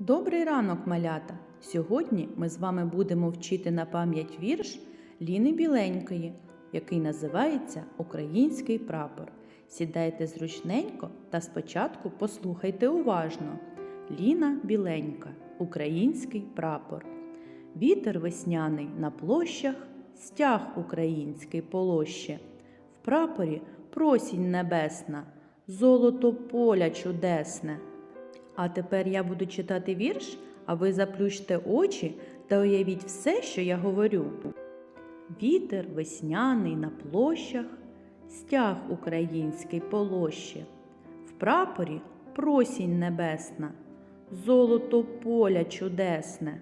Добрий ранок, малята! Сьогодні ми з вами будемо вчити на пам'ять вірш Ліни Біленької, який називається Український прапор. Сідайте зручненько та спочатку послухайте уважно. Ліна Біленька, Український прапор. Вітер весняний на площах, стяг український полоще. В прапорі просінь небесна, золото поля чудесне. А тепер я буду читати вірш, а ви заплющте очі та уявіть все, що я говорю. Вітер весняний на площах, стяг український полоще, в прапорі просінь небесна, золото поля чудесне.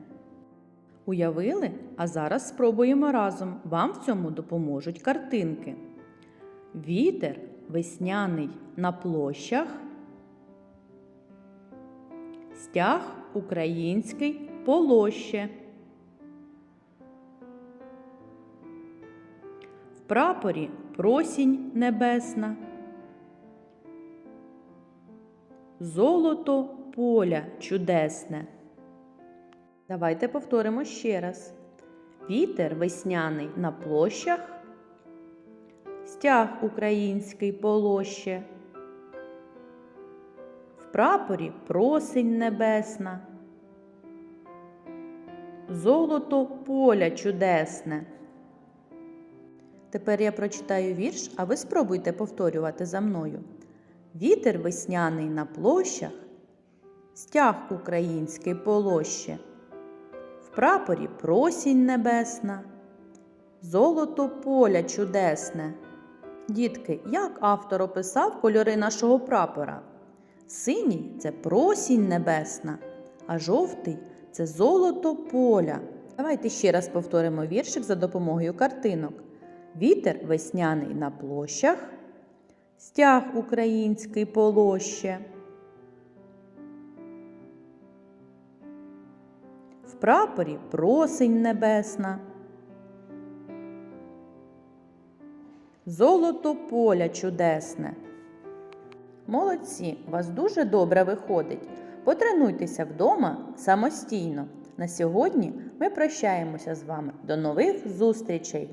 Уявили? А зараз спробуємо разом. Вам в цьому допоможуть картинки. Вітер весняний на площах. Стяг український полоще. В прапорі просінь небесна. Золото поля чудесне. Давайте повторимо ще раз. Вітер весняний на площах. Стяг український полоще. Прапорі просень небесна. Золото поля чудесне. Тепер я прочитаю вірш, а ви спробуйте повторювати за мною. Вітер весняний на площах, стяг український полоще, в прапорі просінь небесна, золото поля чудесне. Дітки, як автор описав кольори нашого прапора? Синій це просінь небесна, а жовтий це золото поля. Давайте ще раз повторимо віршик за допомогою картинок. Вітер весняний на площах, стяг український полоще. В прапорі просень небесна. Золото поля чудесне. Молодці, у вас дуже добре виходить. Потренуйтеся вдома самостійно. На сьогодні ми прощаємося з вами. До нових зустрічей!